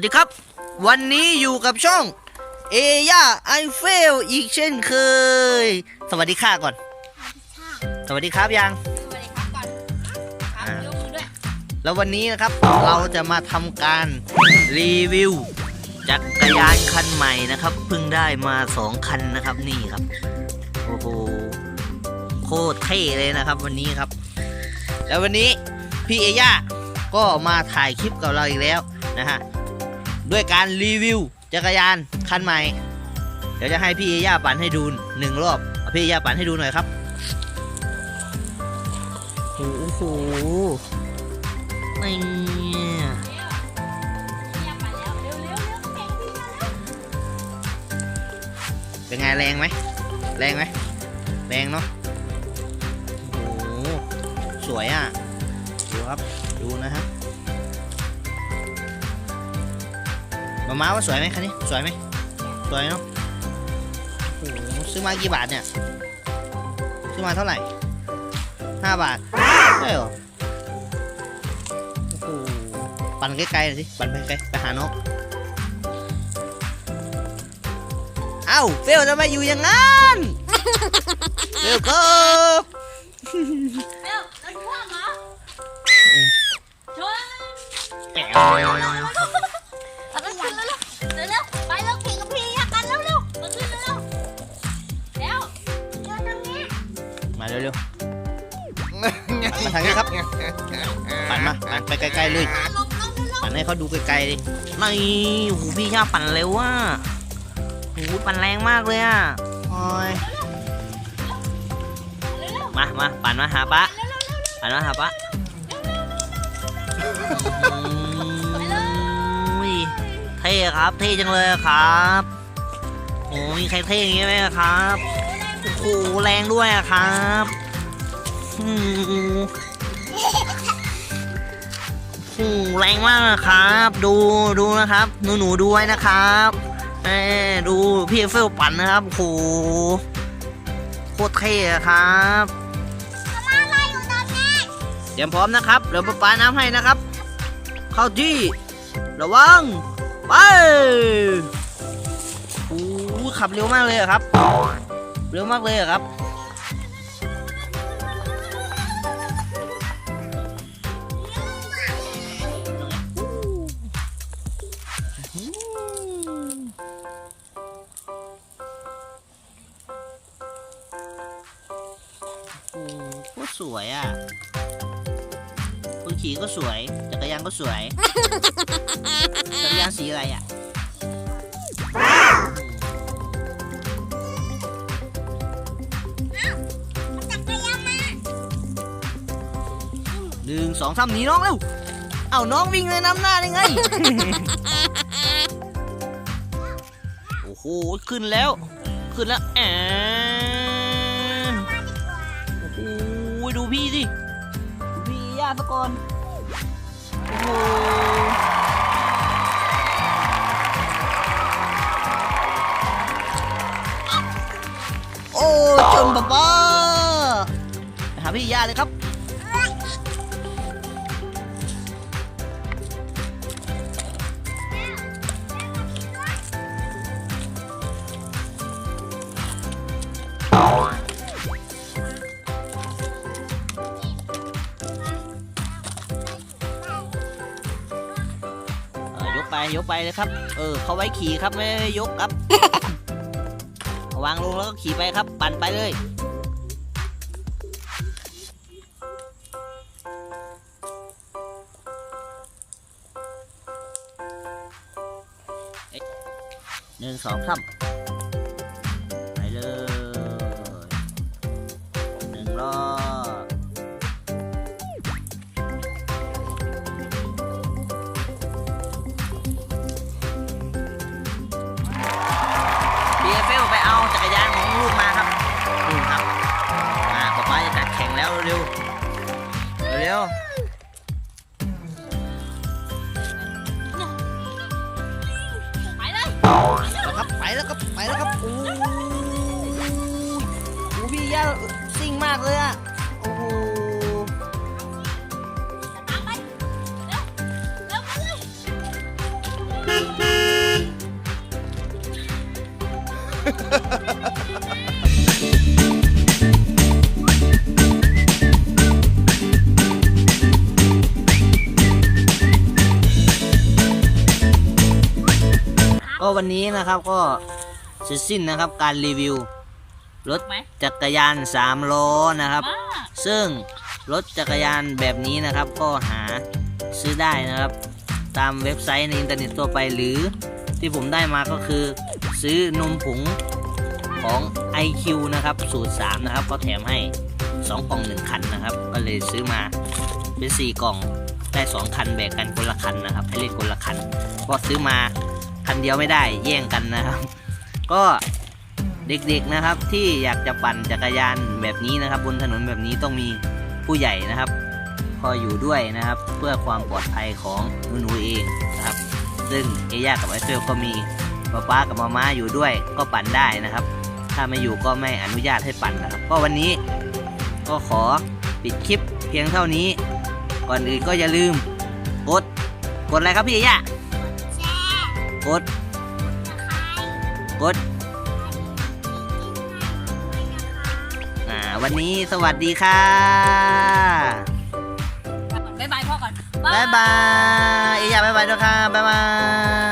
วัสดีครับ วันนี้อยู่กับช่องเอย่าไอเฟลอีกเช่นเคย สวัสดีค่ะก่อน สวัสดีครับยังสวัสดีครับก่อนครับยกมือด้วยแล้ววันนี้นะครับเราจะมาทำการรีวิวจักรยานคันใหม่นะครับเพิ่งได้มาสองคันนะครับนี่ครับโอ้โหโคตรเท่เลยนะครับ วันนี้ครับ แล้ววันนี้พี่เอย่าก็มาถ่ายคลิปกับเราอีกแล้วนะฮะ ด้วยการรีวิวจักรยานคันใหม่ เดี๋ยวจะให้พี่เอย่าปั่นให้ดูหนึ่งรอบเอาพี่เอย่าปั่นให้ดูหน่อยครับโอ้โหนี่เรียกมาแล้วเร็วเร็วเร็วเก่งดีนะเป็นไงแรงไหมแรงไหมแรงเนาะโอ้โหสวยอะดูครับดูนะฮะ มาม้าว่าสวยไหมคันนี้สวยไหมสวยเนาะโอ้โหซื้อมากี่บาทเนี่ยซื้อมาเท่าไหร่ห้าบาทใช่เหรอโอ้โหปั่นใกล้ๆหน่อยสิปั่นไปไกลไปหาน้องเอ้าเฟลทำไมอยู่อย่างนั้น เร็วๆมาทางนี้ครับปั่นมาปั่นไปไกลๆเลยลงลงลงลงปั่นให้เขาดูไกลๆดิไม่โอ้โหพี่ชาปั่นเร็วอะโอ้โหปั่นแรงมากเลยอะโอ้ยเร็วเร็วมามาปั่นมาหาปะเร็วเร็วเร็วปั่นมาหาปะอุ้ยเท่ครับ เท่จังเลยครับ โอ้มีใครเท่อย่างงี้ไหมครับ โหแรงด้วยครับอืมโหแรงมากครับ ดูดูนะครับ หนูหนูดูไว้นะครับเอ้ดูพี่เฟลปั่นนะครับโหโคตรเท่ครับเตรียมพร้อมนะครับเดี๋ยวป๊าปาน้ำให้นะครับ เข้าที่ ระวัง ไปโอ้โหขับเร็วมากเลยครับ เร็วมากเลยครับโอ้โหสวยอะคนขี่ก็สวย จักรยานก็สวย จักรยานสีอะไรอะ หนึ่งสองสามหนีน้องเร็ว เอาน้องวิ่งเลยน้ำหน้าได้ไง โอ้โห ขึ้นแล้ว ขึ้นแล้วแอนโอ้โหดูพี่สิดูพี่ย่าสะก่อนโอ้โหโอ้จนป๊าป๊าไปหาพี่ย่าเลยครับ ยกไปยกไปเลยครับ เออเขาไว้ขี่ครับไม่ได้ยกครับ วางลงแล้วก็ขี่ไปครับ ปั่นไปเลย หนึ่งสองสาม ไปแล้วครับโอ้โหพี่ย่าซิ่งมากเลยอะโอ้โหตามไปเร็วเร็วไปเยก็วันนี้นะครับก็ เสร็จสิ้นนะครับการรีวิว รถไหมจักรยานสามล้อนะครับมาซึ่งรถจักรยานแบบนี้นะครับก็หาซื้อได้นะครับ ตามเว็บไซต์ในอินเทอร์เน็ตทั่วไปหรือที่ผมได้มาก็คือ ซื้อนมผงของ IQ นะครับ สูตร 3 นะครับก็แถมให้ 2 กล่อง 1 คันนะครับ ก็เลยซื้อมาเป็น 4 กล่องได้ 2 คันแบ่งกันคนละคันนะครับให้เล่นคนละคันก็ซื้อมาคันเดียวไม่ได้แย่งกันนะครับ ก็เด็กๆนะครับที่อยากจะปั่นจักรยานแบบนี้นะครับ บนถนนแบบนี้ต้องมีผู้ใหญ่นะครับ คอยอยู่ด้วยนะครับ เพื่อความปลอดภัยของหนูๆเองนะครับ ซึ่งเอย่ากับไอเฟลก็มีป๊าป๊ากับมาม่าอยู่ด้วยก็ปั่นได้นะครับ ถ้าไม่อยู่ก็ไม่อนุญาตให้ปั่นนะครับ ก็วันนี้ก็ขอปิดคลิปเพียงเท่านี้ ก่อนอื่นก็อย่าลืมกดกดอะไรครับพี่เอย่าแชร์กด กดอ่าวันนี้สวัสดีค่ะบ๊ายบายพ่อก่อน บ๊ายบายเอย่าบ๊ายบายด้วยค่ะ บ๊ายบาย